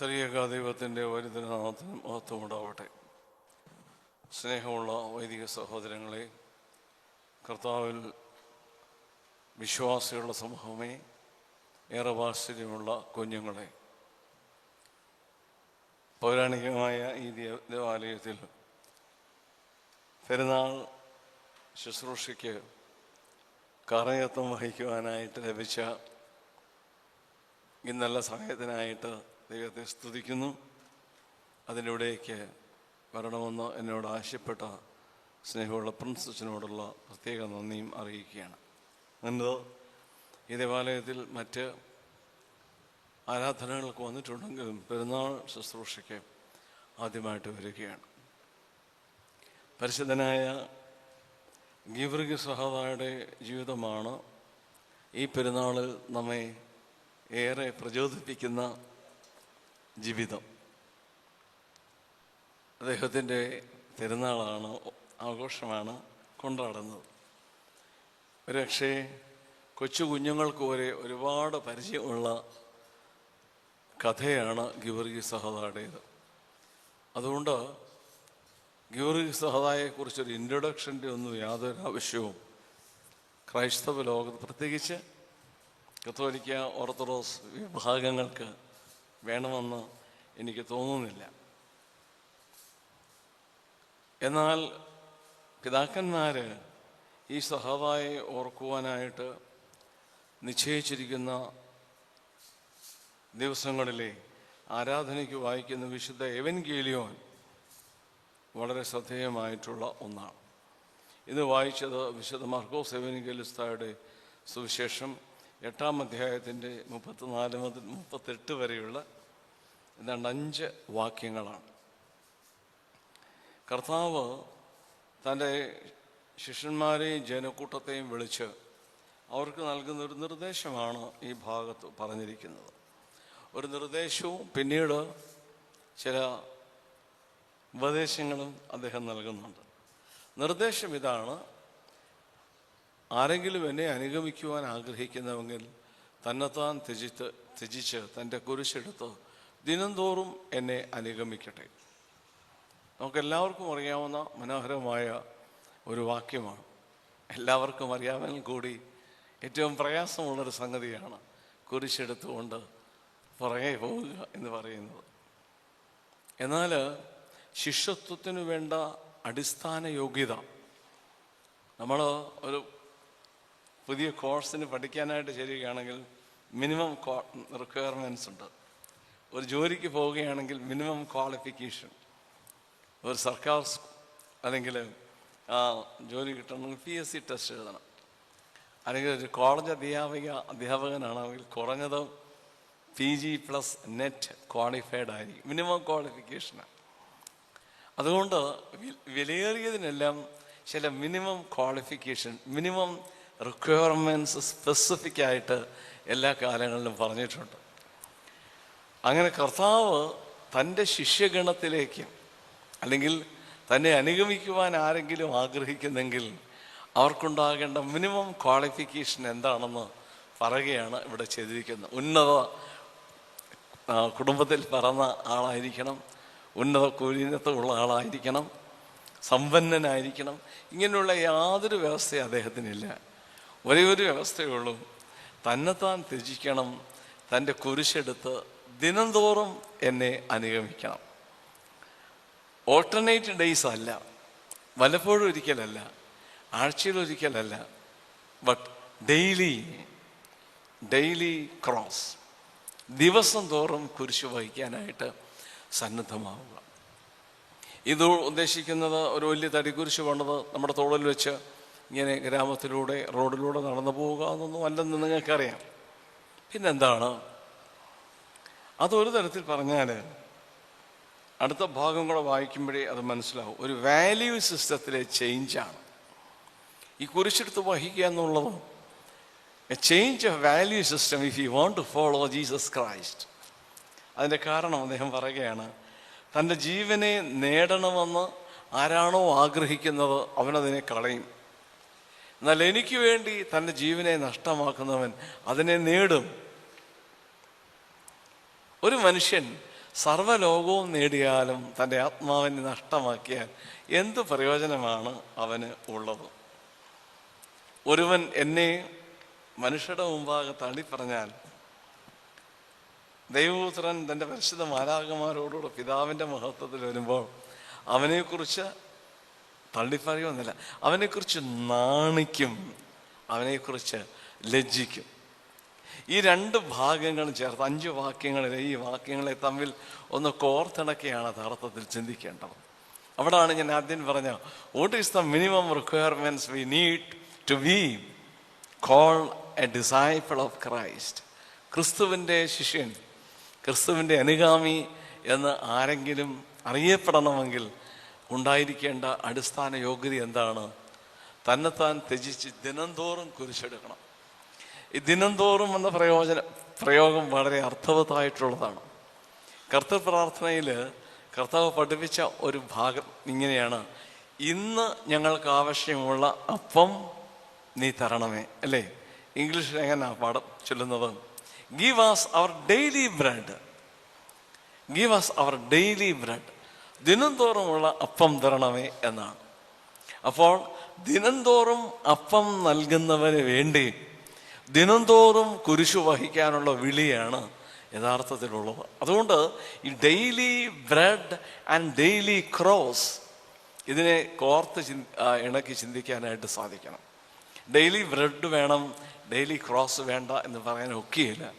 ത്രിയേക ദൈവത്തിന്റെ വലുതനാമത്തിന് മഹത്വമുണ്ടാവട്ടെ. സ്നേഹമുള്ള വൈദിക സഹോദരങ്ങളെ കർത്താവിൽ വിശ്വാസികളുടെ സമൂഹമേ ഏറെ വാത്സല്യമുള്ള കുഞ്ഞുങ്ങളെ. പൗരാണികമായ ഈ ദേവാലയത്തിൽ പെരുന്നാൾ ശുശ്രൂഷയ്ക്ക് കറയത്വം വഹിക്കുവാനായിട്ട് ലഭിച്ച ഇന്നല്ല നല്ല സമയത്തിനായിട്ട് ദൈവത്തെ സ്തുതിക്കുന്നു. അതിലൂടേക്ക് വരണമെന്ന് എന്നോട് ആവശ്യപ്പെട്ട സ്നേഹമുള്ള പ്രിൻസസിനോടുള്ള പ്രത്യേക നന്ദിയും അറിയിക്കുകയാണ്. എന്നത് ഈ ദേവാലയത്തിൽ മറ്റ് ആരാധനകൾക്ക് വന്നിട്ടുണ്ടെങ്കിലും പെരുന്നാൾ ശുശ്രൂഷയ്ക്ക് ആദ്യമായിട്ട് വരികയാണ്. പരിശുദ്ധനായ ഗീവർഗി സഹോദരയുടെ ജീവിതമാണ് ഈ പെരുന്നാളിൽ നമ്മെ ഏറെ പ്രചോദിപ്പിക്കുന്ന ജീവിതം. അദ്ദേഹത്തിന്റെ തിരുനാളാണ് ആഘോഷമാണ് കൊണ്ടാടുന്നത്. ഒരുപക്ഷേ കൊച്ചു കുഞ്ഞുങ്ങൾക്ക് വരെ ഒരുപാട് പരിചയമുള്ള കഥയാണ് ഗിവർഗി സഹദായുടേത് അതുകൊണ്ട് ഗിവർഗി സഹദായെക്കുറിച്ചൊരു ഇൻട്രൊഡക്ഷന്റെ ഒന്നും യാതൊരു ആവശ്യവും ക്രൈസ്തവ ലോകത്ത് പ്രത്യേകിച്ച് കത്തോലിക്ക ഓർത്തഡോക്സ് വിഭാഗങ്ങൾക്ക് വേണമെന്ന് എനിക്ക് തോന്നുന്നില്ല. എന്നാൽ പിതാക്കന്മാർ ഈ സഹവായെ ഓർക്കുവാനായിട്ട് നിശ്ചയിച്ചിരിക്കുന്ന ദിവസങ്ങളിലെ ആരാധനയ്ക്ക് വായിക്കുന്ന വിശുദ്ധ എവൻ എവൻഗേലിയോൻ വളരെ ശ്രദ്ധേയമായിട്ടുള്ള ഒന്നാണ്. ഇത് വായിച്ചത് വിശുദ്ധ മാർക്കോസ് എവൻഗേലിസ്തായുടെ സുവിശേഷം എട്ടാം അധ്യായത്തിന്റെ മുപ്പത്തിനാല് മുതൽ മുപ്പത്തെട്ട് വരെയുള്ള ഏതാണ്ട് അഞ്ച് വാക്യങ്ങളാണ്. കർത്താവ് തന്റെ ശിഷ്യന്മാരെയും ജനക്കൂട്ടത്തെയും വിളിച്ച് അവർക്ക് നൽകുന്ന ഒരു നിർദ്ദേശമാണ് ഈ ഭാഗത്ത് പറഞ്ഞിരിക്കുന്നത്. ഒരു നിർദ്ദേശവും പിന്നീട് ചില ഉപദേശങ്ങളും അദ്ദേഹം നൽകുന്നുണ്ട്. നിർദ്ദേശം ഇതാണ് ആരെങ്കിലും എന്നെ അനുഗമിക്കുവാൻ ആഗ്രഹിക്കുന്നവെങ്കിൽ തന്നെത്താൻ ത്യജിത്ത് ത്യജിച്ച് തന്റെ കുരിശെടുത്ത് ദിനംതോറും എന്നെ അനുഗമിക്കട്ടെ. നമുക്കെല്ലാവർക്കും അറിയാവുന്ന മനോഹരമായ ഒരു വാക്യമാണ്. എല്ലാവർക്കും അറിയാമെങ്കിൽ കൂടി ഏറ്റവും പ്രയാസമുള്ളൊരു സംഗതിയാണ് കുരിശെടുത്തുകൊണ്ട് പുറകെ പോവുക എന്ന് പറയുന്നത്. എന്നാൽ ശിഷ്യത്വത്തിന് വേണ്ട അടിസ്ഥാന യോഗ്യത നമ്മൾ ഒരു പുതിയ കോഴ്സിന് പഠിക്കാനായിട്ട് ചേരുകയാണെങ്കിൽ മിനിമം റിക്വയർമെന്റ്സ് ഉണ്ട്. ഒരു ജോലിക്ക് പോവുകയാണെങ്കിൽ മിനിമം ക്വാളിഫിക്കേഷൻ ഒരു സർക്കാർ അല്ലെങ്കിൽ ജോലി കിട്ടണമെങ്കിൽ പി എസ് സി ടെസ്റ്റ് എഴുതണം. അല്ലെങ്കിൽ ഒരു കോളേജ് അധ്യാപിക അധ്യാപകനാണെങ്കിൽ കുറഞ്ഞത് P G plus NET qualified ആയിരിക്കും. മിനിമം ക്വാളിഫിക്കേഷനാണ് അതുകൊണ്ട് വിലയേറിയതിനെല്ലാം ചില minimum qualification minimum requirements specific ആയിട്ട് എല്ലാ കാലങ്ങളിലും പറഞ്ഞിട്ടുണ്ട്. അങ്ങനെ കർത്താവ് തന്റെ ശിഷ്യഗണത്തിലേക്ക് അല്ലെങ്കിൽ തന്നെ അനുഗമിക്കുവാൻ ആരെങ്കിലും ആഗ്രഹിക്കുന്നെങ്കിൽ അവർക്കുണ്ടാകേണ്ട മിനിമം ക്വാളിഫിക്കേഷൻ എന്താണെന്ന് പറയുകയാണ് ഇവിടെ ചെയ്തിരിക്കുന്നത്. ഉന്നത കുടുംബത്തിൽ പറന്ന ആളായിരിക്കണം ഉന്നത കുലീനത്വമുള്ള ആളായിരിക്കണം സമ്പന്നനായിരിക്കണം ഇങ്ങനെയുള്ള യാതൊരു വ്യവസ്ഥയും അദ്ദേഹത്തിനില്ല. ഒരേ ഒരു വ്യവസ്ഥയുള്ളൂ തന്നെത്താൻ ത്യജിക്കണം തന്റെ കുരിശെടുത്ത് ദിനംതോറും എന്നെ അനുഗമിക്കണം. ഓൾട്ടർനേറ്റ് ഡേയ്സ് അല്ല. വല്ലപ്പോഴും ഒരിക്കലല്ല. ആഴ്ചയിൽ ഒരിക്കലല്ല. ബട്ട് ഡെയിലി ഡെയിലി ക്രോസ് ദിവസം തോറും കുരിശ് വഹിക്കാനായിട്ട് സന്നദ്ധമാവുക. ഇത് ഉദ്ദേശിക്കുന്നത് ഒരു വലിയ തടി തടിക്കുരിശ് പണിത് നമ്മുടെ തോളിൽ വെച്ച് ഇങ്ങനെ ഗ്രാമത്തിലൂടെ റോഡിലൂടെ നടന്നു പോവുക എന്നൊന്നും അല്ലെന്ന് നിങ്ങൾക്കറിയാം. പിന്നെന്താണ്? അതൊരു തരത്തിൽ പറഞ്ഞാൽ അടുത്ത ഭാഗം കൂടെ വായിക്കുമ്പോഴേ അത് മനസ്സിലാവും. ഒരു വാല്യൂ സിസ്റ്റത്തിലെ ചേഞ്ചാണ് ഈ കുരിശെടുത്ത് വഹിക്കുക എന്നുള്ളത് a change of value system if you want to follow Jesus Christ അതിന്റെ കാരണം അദ്ദേഹം പറയുകയാണ് തന്റെ ജീവനെ നേടണമെന്ന് ആരാണോ ആഗ്രഹിക്കുന്നത് അവനതിനെ കളയും. എന്നാൽ എനിക്ക് വേണ്ടി തന്റെ ജീവനെ നഷ്ടമാക്കുന്നവൻ അതിനെ നേടും. ഒരു മനുഷ്യൻ സർവലോകവും നേടിയാലും തന്റെ ആത്മാവിനെ നഷ്ടമാക്കിയാൽ എന്ത് പ്രയോജനമാണ് അവന് ഉള്ളത്? ഒരുവൻ എന്നെ മനുഷ്യരുടെ മുമ്പാകെ തള്ളിപ്പറഞ്ഞാൽ ദൈവപുത്രൻ തന്റെ പരിശുദ്ധ മാലാകന്മാരോടുകൂടെ പിതാവിന്റെ മഹത്വത്തിൽ വരുമ്പോൾ അവനെക്കുറിച്ച് തള്ളിപ്പറയുമെന്നില്ല അവനെക്കുറിച്ച് നാണിക്കും അവനെക്കുറിച്ച് ലജ്ജിക്കും. ഈ രണ്ട് ഭാഗങ്ങളും ചേർത്ത് അഞ്ച് വാക്യങ്ങളിലെ ഈ വാക്യങ്ങളെ തമ്മിൽ ഒന്ന് കോർത്തിണക്കിയാണ് യഥാർത്ഥത്തിൽ ചിന്തിക്കേണ്ടത്. അവിടാണ് ഞാൻ ആദ്യം പറഞ്ഞ what is the minimum requirements we need to be call a disciple of Christ ക്രിസ്തുവിന്റെ ശിഷ്യൻ ക്രിസ്തുവിന്റെ അനുഗാമി എന്ന് ആരെങ്കിലും അറിയപ്പെടണമെങ്കിൽ ഉണ്ടായിരിക്കേണ്ട അടിസ്ഥാന യോഗ്യത എന്താണ്? തന്നെത്താൻ ത്യജിച്ച് ദിനംതോറും കുരിശെടുക്കണം. ഈ ദിനംതോറും എന്ന പ്രയോജന പ്രയോഗം വളരെ അർത്ഥവത്തായിട്ടുള്ളതാണ്. കർത്തൃ പ്രാർത്ഥനയിൽ കർത്താവ് പഠിപ്പിച്ച ഒരു ഭാഗം ഇങ്ങനെയാണ്. ഇന്ന് ഞങ്ങൾക്ക് ആവശ്യമുള്ള അപ്പം നീ തരണമേ അല്ലേ? ഇംഗ്ലീഷിൽ എങ്ങനെയാ പാഠം ചൊല്ലുന്നത്? Give us our daily bread give us our daily bread ദിനംതോറുമുള്ള അപ്പം തരണമേ എന്നാണ്. അപ്പോൾ ദിനംതോറും അപ്പം നൽകുന്നവന് വേണ്ടി ദിനംതോറും കുരിശു വഹിക്കാനുള്ള വിളിയാണ് യഥാർത്ഥത്തിലുള്ളത്. അതുകൊണ്ട് ഈ daily bread and daily cross ഇതിനെ കോർത്ത് ചിന് ഇണക്കി ചിന്തിക്കാനായിട്ട് സാധിക്കണം. ഡെയിലി ബ്രെഡ് വേണം ഡെയിലി ക്രോസ് വേണ്ട എന്ന് പറയാൻ ഒക്കെയില്ല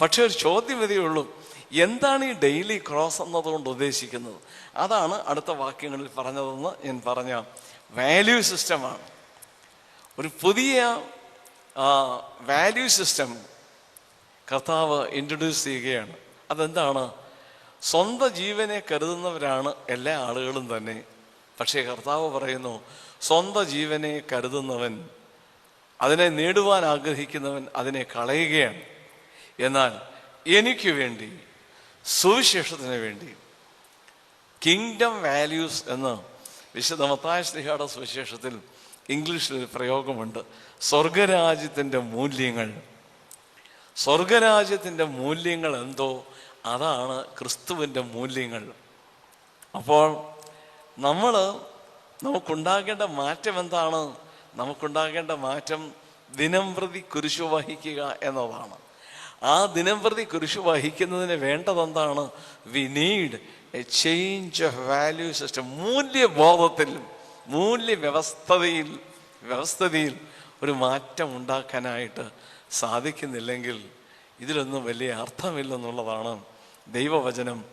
പക്ഷെ ഒരു ചോദ്യം ഇതേ ഉള്ളൂ. എന്താണ് ഈ ഡെയിലി ക്രോസ് എന്നതുകൊണ്ട് ഉദ്ദേശിക്കുന്നത്? അതാണ് അടുത്ത വാക്യങ്ങളിൽ പറഞ്ഞതെന്ന് ഞാൻ പറഞ്ഞ വാല്യൂ സിസ്റ്റമാണ് ഒരു പുതിയ വാല്യൂ സിസ്റ്റം കർത്താവ് ഇൻട്രൊഡ്യൂസ് ചെയ്യുകയാണ്. അതെന്താണ്? സ്വന്തം ജീവനെ കരുതുന്നവരാണ് എല്ലാ ആളുകളും തന്നെ. പക്ഷേ കർത്താവ് പറയുന്നു സ്വന്തം ജീവനെ കരുതുന്നവൻ അതിനെ നേടുവാൻ ആഗ്രഹിക്കുന്നവൻ അതിനെ കളയുകയാണ്. എന്നാൽ എനിക്ക് വേണ്ടി സുവിശേഷത്തിന് വേണ്ടി കിങ്ഡം വാല്യൂസ് എന്ന് വിശുദ്ധ മത്തായ സുവിശേഷത്തിൽ ഇംഗ്ലീഷിൽ ഒരു പ്രയോഗമുണ്ട്. സ്വർഗരാജ്യത്തിന്റെ മൂല്യങ്ങൾ. സ്വർഗരാജ്യത്തിന്റെ മൂല്യങ്ങൾ എന്തോ? അതാണ് ക്രിസ്തുവിന്റെ മൂല്യങ്ങൾ. അപ്പോൾ നമ്മൾ നമുക്കുണ്ടാകേണ്ട മാറ്റം എന്താണ്? നമുക്കുണ്ടാകേണ്ട മാറ്റം ദിനം പ്രതി കുരിശു വഹിക്കുക എന്നതാണ്. ആ ദിനം പ്രതി കുരിശു വഹിക്കുന്നതിന് വേണ്ടതെന്താണ്? We need a change of value system മൂല്യബോധത്തിൽ മൂല്യവ്യവസ്ഥതയിൽ വ്യവസ്ഥതയിൽ ഒരു മാറ്റം ഉണ്ടാക്കാനായിട്ട് സാധിക്കുന്നില്ലെങ്കിൽ ഇതിലൊന്നും വലിയ അർത്ഥമില്ലെന്നുള്ളതാണ് ദൈവവചനം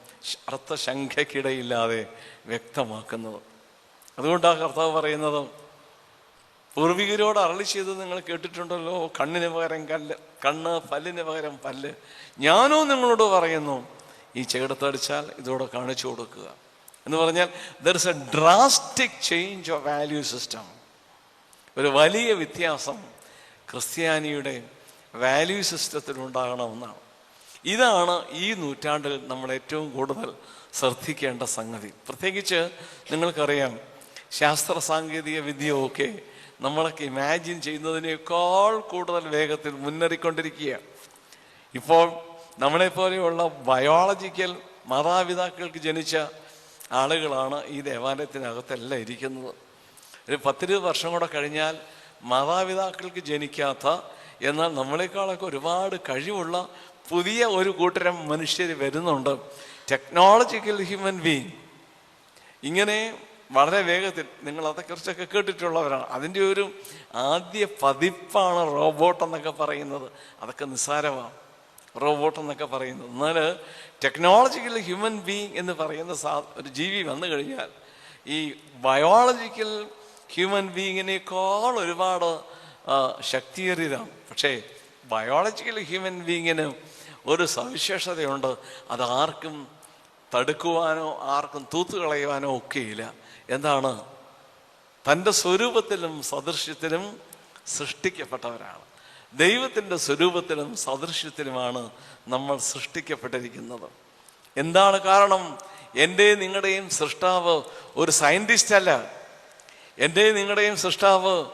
അർത്ഥശങ്കയ്ക്കിടയില്ലാതെ വ്യക്തമാക്കുന്നത്. അതുകൊണ്ടാണ് കർത്താവ് പറയുന്നത് പൂർവികരോട് അറളി ചെയ്തത് നിങ്ങൾ കേട്ടിട്ടുണ്ടല്ലോ. കണ്ണിന് പകരം കല്ല് കണ്ണ് പല്ലിന് പകരം പല്ല്. ഞാനോ നിങ്ങളോട് പറയുന്നു ഈ ചേടത്തടിച്ചാൽ ഇതോടെ കാണിച്ചു കൊടുക്കുക. എന്ന് പറഞ്ഞാൽ there is a drastic change of value system ഒരു വലിയ വ്യത്യാസം ക്രിസ്ത്യാനിയുടെ വാല്യൂ സിസ്റ്റത്തിൽ ഉണ്ടാകണമെന്നാണ്. ഇതാണ് ഈ നൂറ്റാണ്ടിൽ നമ്മൾ ഏറ്റവും കൂടുതൽ ശ്രദ്ധിക്കേണ്ട സംഗതി. പ്രത്യേകിച്ച് നിങ്ങൾക്കറിയാം ശാസ്ത്ര സാങ്കേതിക വിദ്യയൊക്കെ നമ്മളൊക്കെ ഇമാജിൻ ചെയ്യുന്നതിനേക്കാൾ കൂടുതൽ വേഗത്തിൽ മുന്നേറിക്കൊണ്ടിരിക്കുകയാണ് ഇപ്പോൾ നമ്മളെപ്പോലെയുള്ള ബയോളജിക്കൽ മാതാപിതാക്കൾക്ക് ജനിച്ച ആളുകളാണ് ഈ ദേവാലയത്തിനകത്തെല്ലാം ഇരിക്കുന്നത്. ഒരു പത്തിരുപത് വർഷം കൂടെ കഴിഞ്ഞാൽ മാതാപിതാക്കൾക്ക് ജനിക്കാത്ത എന്നാൽ നമ്മളെക്കാളൊക്കെ ഒരുപാട് കഴിവുള്ള പുതിയ ഒരു കൂട്ടരം മനുഷ്യർ വരുന്നുണ്ട്. ടെക്നോളജിക്കൽ ഹ്യൂമൻ ബീങ് ഇങ്ങനെ വളരെ വേഗത്തിൽ നിങ്ങൾ അതേക്കുറിച്ചൊക്കെ കേട്ടിട്ടുള്ളവരാണ്. അതിന്റെ ഒരു ആദ്യ പതിപ്പാണ് റോബോട്ട് എന്നൊക്കെ പറയുന്നത്. അതൊക്കെ നിസ്സാരമാണ്. റോബോട്ട് എന്നൊക്കെ പറയുന്നത്. എന്നാൽ ടെക്നോളജിക്കൽ ഹ്യൂമൻ ബീങ് എന്ന് പറയുന്ന സാ ഒരു ജീവി വന്നു കഴിഞ്ഞാൽ ഈ ബയോളജിക്കൽ ഹ്യൂമൻ ബീങ്ങിനേക്കാൾ ഒരുപാട് ശക്തിയേറിയതാണ്. പക്ഷേ ബയോളജിക്കൽ ഹ്യൂമൻ ബീങ്ങിന് ഒരു സവിശേഷതയുണ്ട്. അത് ആർക്കും തടുക്കുവാനോ ആർക്കും തൂത്തുകളയുവാനോ ഒക്കെയില്ല. എന്താണ്? തന്റെ സ്വരൂപത്തിലും സദൃശ്യത്തിലും സൃഷ്ടിക്കപ്പെട്ടവരാണ്. ദൈവത്തിന്റെ സ്വരൂപത്തിലും സദൃശ്യത്തിലുമാണ് നമ്മൾ സൃഷ്ടിക്കപ്പെട്ടിരിക്കുന്നത്. എന്താണ് കാരണം? എന്റെ നിങ്ങളുടെയും സൃഷ്ടാവ് ഒരു സയന്റിസ്റ്റ് അല്ല. എന്റെ നിങ്ങളുടെയും സൃഷ്ടാവ്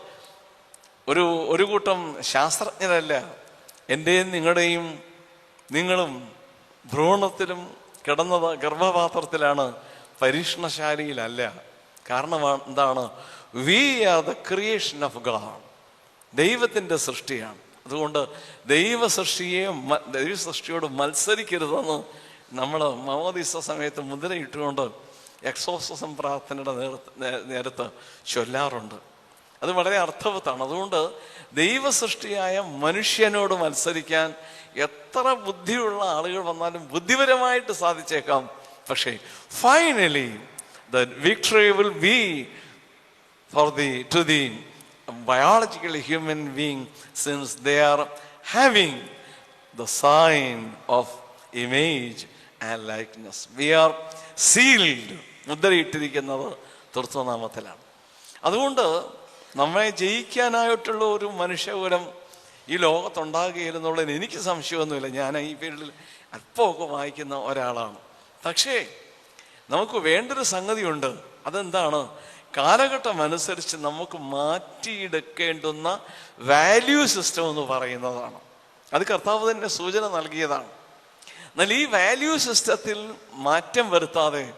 ഒരു ഒരു കൂട്ടം ശാസ്ത്രജ്ഞരല്ല. എന്റെയും നിങ്ങളുടെയും നിങ്ങളും ഭ്രൂണത്തിലും കിടന്നത് ഗർഭപാത്രത്തിലാണ് പരീക്ഷണശാലയിലല്ല. കാരണം എന്താണ്? We are the creation of God ദൈവത്തിന്റെ സൃഷ്ടിയാണ്. അതുകൊണ്ട് ദൈവ സൃഷ്ടിയെ ദൈവ സൃഷ്ടിയോട് മത്സരിക്കരുതെന്ന് നമ്മൾ മമോദിസ സമയത്ത് മുദ്രയിട്ടുകൊണ്ട് എക്സോസം പ്രാർത്ഥനയുടെ നേരത്ത് ചൊല്ലാറുണ്ട്. അത് വളരെ അർത്ഥവത്താണ്. അതുകൊണ്ട് ദൈവ സൃഷ്ടിയായ മനുഷ്യനോട് മത്സരിക്കാൻ എത്ര ബുദ്ധിയുള്ള ആളുകൾ വന്നാലും ബുദ്ധിപരമായിട്ട് സാധിച്ചേക്കാം. പക്ഷേ finally the victory will be for the to the biologically human being since they are having the sign of image and likeness. We are sealed മുദ്രയിട്ടിരിക്കുന്നത് തൃത്വനാമത്തിലാണ് അതുകൊണ്ട് നമ്മെ ജയിക്കാനായിട്ടുള്ള ഒരു മനുഷ്യകുലം ഈ ലോകത്തുണ്ടാകുകയില്ലെന്നുള്ളതിന് എനിക്ക് സംശയമൊന്നുമില്ല. ഞാൻ ഈ ഫീൽഡിൽ അല്പമൊക്കെ വായിക്കുന്ന ഒരാളാണ്. പക്ഷേ നമുക്ക് വേണ്ടൊരു സംഗതിയുണ്ട്. അതെന്താണ്? കാലഘട്ടം അനുസരിച്ച് നമുക്ക് മാറ്റിയെടുക്കേണ്ടുന്ന വാല്യൂ സിസ്റ്റം എന്ന് പറയുന്നതാണ്. അത് കർത്താവ് തന്നെ സൂചന നൽകിയതാണ്. എന്നാൽ ഈ വാല്യൂ സിസ്റ്റത്തിൽ മാറ്റം വരുത്താതെ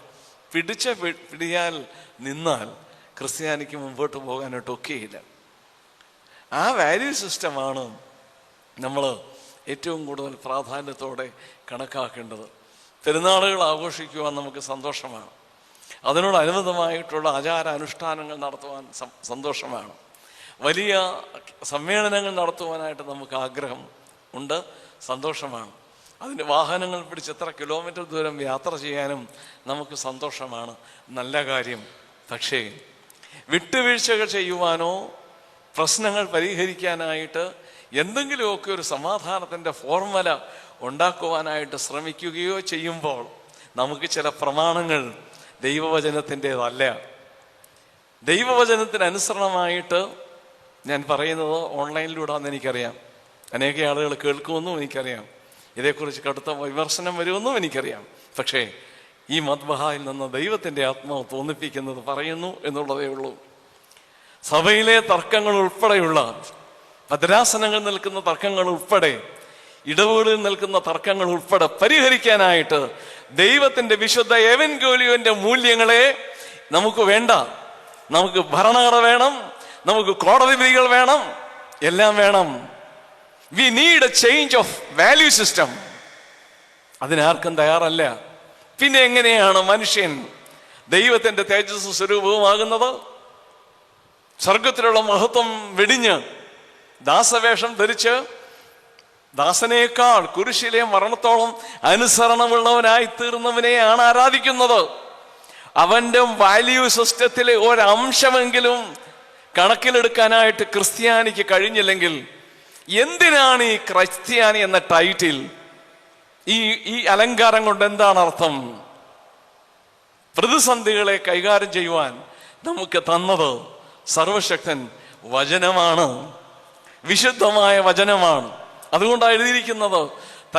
പിടിച്ച പിടിയാൽ നിന്നാൽ ക്രിസ്ത്യാനിക്ക് മുമ്പോട്ട് പോകാനായിട്ട് ഒക്കെയില്ല. ആ വാല്യൂ സിസ്റ്റമാണ് നമ്മൾ ഏറ്റവും കൂടുതൽ പ്രാധാന്യത്തോടെ കണക്കാക്കേണ്ടത്. പെരുന്നാളുകൾ ആഘോഷിക്കുവാൻ നമുക്ക് സന്തോഷമാണ്. അതിനോടനുബന്ധമായിട്ടുള്ള ആചാര അനുഷ്ഠാനങ്ങൾ നടത്തുവാൻ സന്തോഷമാണ്. വലിയ സമ്മേളനങ്ങൾ നടത്തുവാനായിട്ട് നമുക്ക് ആഗ്രഹം ഉണ്ട് സന്തോഷമാണ്. അതിന് വാഹനങ്ങൾ പിടിച്ച് എത്ര കിലോമീറ്റർ ദൂരം യാത്ര ചെയ്യാനും നമുക്ക് സന്തോഷമാണ്. നല്ല കാര്യം. പക്ഷേ വിട്ടുവീഴ്ചകൾ ചെയ്യുവാനോ പ്രശ്നങ്ങൾ പരിഹരിക്കാനായിട്ട് എന്തെങ്കിലുമൊക്കെ ഒരു സമാധാനത്തിന്റെ ഫോർമുല ഉണ്ടാക്കുവാനായിട്ട് ശ്രമിക്കുകയോ ചെയ്യുമ്പോൾ നമുക്ക് ചില പ്രമാണങ്ങൾ ദൈവവചനത്തിന്റെതല്ല. ദൈവവചനത്തിന് അനുസരണമായിട്ട് ഞാൻ പറയുന്നത് ഓൺലൈനിലൂടെയാണെന്ന് എനിക്കറിയാം. അനേക ആളുകൾ കേൾക്കുമെന്നും എനിക്കറിയാം. ഇതേക്കുറിച്ച് കടുത്ത വിമർശനം വരുമെന്നും എനിക്കറിയാം. പക്ഷേ ഈ മദ്ബഹായിൽ നിന്ന് ദൈവത്തിന്റെ ആത്മാവ് തോന്നിപ്പിക്കുന്നത് പറയുന്നു എന്നുള്ളതേ ഉള്ളൂ. സഭയിലെ തർക്കങ്ങൾ ഉൾപ്പെടെയുള്ള ഭദ്രാസനങ്ങൾ നിൽക്കുന്ന തർക്കങ്ങൾ ഉൾപ്പെടെ ഇടവുകളിൽ നിൽക്കുന്ന തർക്കങ്ങൾ ഉൾപ്പെടെ പരിഹരിക്കാനായിട്ട് ദൈവത്തിന്റെ വിശുദ്ധ എവൻ ഗോലിയോന്റെ മൂല്യങ്ങളെ നമുക്ക് വേണ്ട. നമുക്ക് ഭരണഘടന വേണം. നമുക്ക് കോടതി വിധികൾ വേണം. എല്ലാം വേണം. We need a change of value system അതിനാർക്കും തയ്യാറല്ല. പിന്നെ എങ്ങനെയാണ് മനുഷ്യൻ ദൈവത്തിന്റെ തേജസ് സ്വരൂപവുമാകുന്നത്? സ്വർഗത്തിലുള്ള മഹത്വം വെടിഞ്ഞ് ദാസവേഷം ധരിച്ച് ദാസനേക്കാൾ കുരിശിലെ മരണത്തോളം അനുസരണമുള്ളവനായി തീർന്നവനെയാണ് ആരാധിക്കുന്നത്. അവന്റെ വാല്യൂ സിസ്റ്റത്തിലെ ഒരംശമെങ്കിലും കണക്കിലെടുക്കാനായിട്ട് ക്രിസ്ത്യാനിക്ക് കഴിഞ്ഞില്ലെങ്കിൽ എന്തിനാണ് ഈ ക്രിസ്ത്യാനി എന്ന ടൈറ്റിൽ ഈ ഈ അലങ്കാരം കൊണ്ട് എന്താണ് അർത്ഥം? പ്രതിസന്ധികളെ കൈകാര്യം ചെയ്യുവാൻ നമുക്ക് തന്നത് സർവശക്തൻ വചനമാണ്. വിശുദ്ധമായ വചനമാണ്. അതുകൊണ്ടാണ് എഴുതിയിരിക്കുന്നത്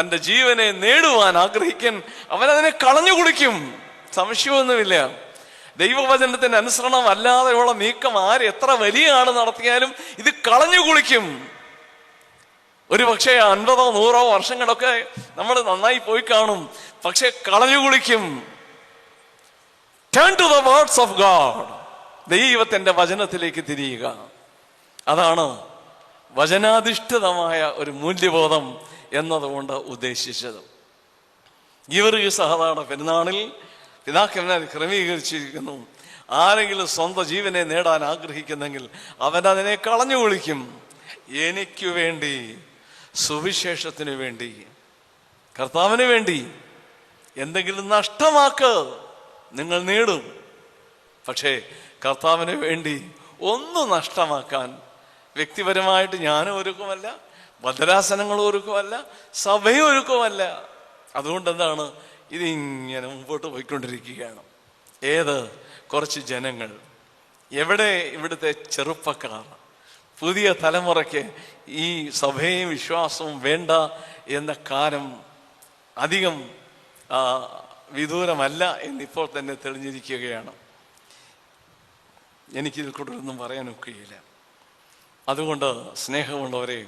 തന്റെ ജീവനെ നേടുവാൻ ആഗ്രഹിക്കാൻ അവനതിനെ കളഞ്ഞു കുടിക്കും. സംശയമൊന്നുമില്ല. ദൈവവചനത്തിന്റെ അനുസരണം അല്ലാതെയുള്ള നീക്കം ആര് എത്ര വലിയ ആണ് നടത്തിയാലും ഇത് കളഞ്ഞു കുളിക്കും. ഒരു പക്ഷേ അൻപതോ നൂറോ വർഷങ്ങളൊക്കെ നമ്മൾ നന്നായി പോയി കാണും. പക്ഷെ കളഞ്ഞു കുളിക്കും. ടേൺ ടു ഓഫ് ദൈവത്തിന്റെ വചനത്തിലേക്ക് തിരിയുക. അതാണ് വചനാധിഷ്ഠിതമായ ഒരു മൂല്യബോധം എന്നതുകൊണ്ട് ഉദ്ദേശിച്ചത്. ഇവർ ഈ സഹതാട പെരുന്നാളിൽ പിതാക്കന്മാർ ക്രമീകരിച്ചിരിക്കുന്നു. ആരെങ്കിലും സ്വന്തം ജീവനെ നേടാൻ ആഗ്രഹിക്കുന്നെങ്കിൽ അവൻ അതിനെ കളഞ്ഞു വിളിക്കും എനിക്ക് വേണ്ടി സുവിശേഷത്തിന് വേണ്ടി കർത്താവിന് വേണ്ടി എന്തെങ്കിലും നഷ്ടമാക്ക് നിങ്ങൾ നേടും. പക്ഷേ കർത്താവിന് വേണ്ടി ഒന്നും നഷ്ടമാക്കാൻ വ്യക്തിപരമായിട്ട് ഞാനും ഒരുക്കുമല്ല ഭദ്രാസനങ്ങളും ഒരുക്കുമല്ല സഭയും ഒരുക്കുമല്ല. അതുകൊണ്ട് എന്താണ് ഇതിങ്ങനെ മുമ്പോട്ട് പോയിക്കൊണ്ടിരിക്കുകയാണ്. ഏത്? കുറച്ച് ജനങ്ങൾ. എവിടെ ഇവിടുത്തെ ചെറുപ്പക്കാർ? പുതിയ തലമുറയ്ക്ക് ഈ സഭയും വിശ്വാസവും വേണ്ട എന്ന കാലം അധികം വിദൂരമല്ല എന്നിപ്പോൾ തന്നെ തെളിഞ്ഞിരിക്കുകയാണ്. എനിക്കിതിൽ കൂടുതലൊന്നും പറയാനൊക്കുകയില്ല അതുകൊണ്ട് സ്നേഹമുള്ളവരെ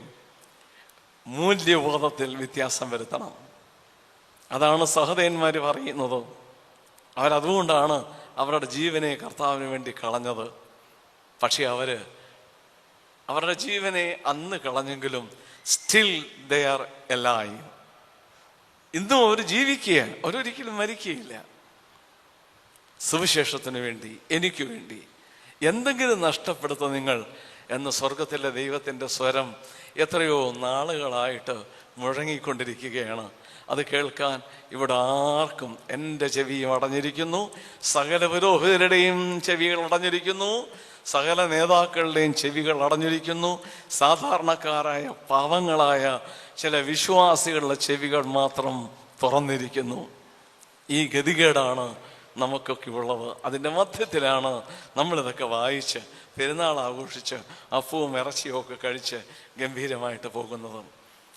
മൂല്യബോധത്തിൽ വ്യത്യാസം വരുത്തണം. അതാണ് സഹതയന്മാർ പറയുന്നത്. അവരതുകൊണ്ടാണ് അവരുടെ ജീവനെ കർത്താവിന് വേണ്ടി കളഞ്ഞത്. പക്ഷെ അവർ അവരുടെ ജീവനെ അന്ന് കളഞ്ഞെങ്കിലും സ്റ്റിൽ ദേ ആർ എല്ലായി ഇന്നും അവർ ജീവിക്കുക അവരൊരിക്കലും മരിക്കുകയില്ല. സുവിശേഷത്തിന് വേണ്ടി എനിക്ക് വേണ്ടി എന്തെങ്കിലും നഷ്ടപ്പെടുത്ത നിങ്ങൾ എന്ന് സ്വർഗത്തിലെ ദൈവത്തിന്റെ സ്വരം എത്രയോ നാളുകളായിട്ട് മുഴങ്ങിക്കൊണ്ടിരിക്കുകയാണ്. അത് കേൾക്കാൻ ഇവിടെ ആർക്കും എന്റെ ചെവിയും അടഞ്ഞിരിക്കുന്നു. സകല പുരോഹിതരുടെയും ചെവികൾ അടഞ്ഞിരിക്കുന്നു. സകല നേതാക്കളുടെയും ചെവികൾ അടഞ്ഞിരിക്കുന്നു. സാധാരണക്കാരായ പാവങ്ങളായ ചില വിശ്വാസികളുടെ ചെവികൾ മാത്രം തുറന്നിരിക്കുന്നു. ഈ ഗതികേടാണ് നമുക്കൊക്കെ ഉള്ളത് അതിന്റെ മധ്യത്തിലാണ് നമ്മളിതൊക്കെ വായിച്ച് പെരുന്നാൾ ആഘോഷിച്ച് അപ്പവും ഇറച്ചിയും ഒക്കെ കഴിച്ച് ഗംഭീരമായിട്ട് പോകുന്നത്.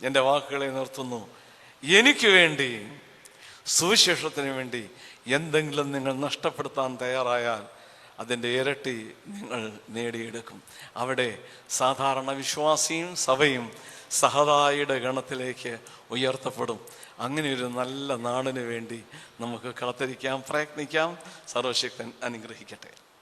എന്റെ വാക്കുകളെ നിർത്തുന്നു. എനിക്ക് വേണ്ടി സുവിശേഷത്തിന് വേണ്ടി എന്തെങ്കിലും നിങ്ങൾ നഷ്ടപ്പെടുത്താൻ തയ്യാറായാൽ അതിന്റെ ഇരട്ടി നിങ്ങൾ നേടിയെടുക്കും. അവിടെ സാധാരണ വിശ്വാസിയും സഭയും സഹതായിയുടെ ഗണത്തിലേക്ക് ഉയർത്തപ്പെടും. അങ്ങനെ ഒരു നല്ല നാടിന് വേണ്ടി നമുക്ക് കാത്തിരിക്കാം പ്രയത്നിക്കാം. സർവശക്തൻ അനുഗ്രഹിക്കട്ടെ.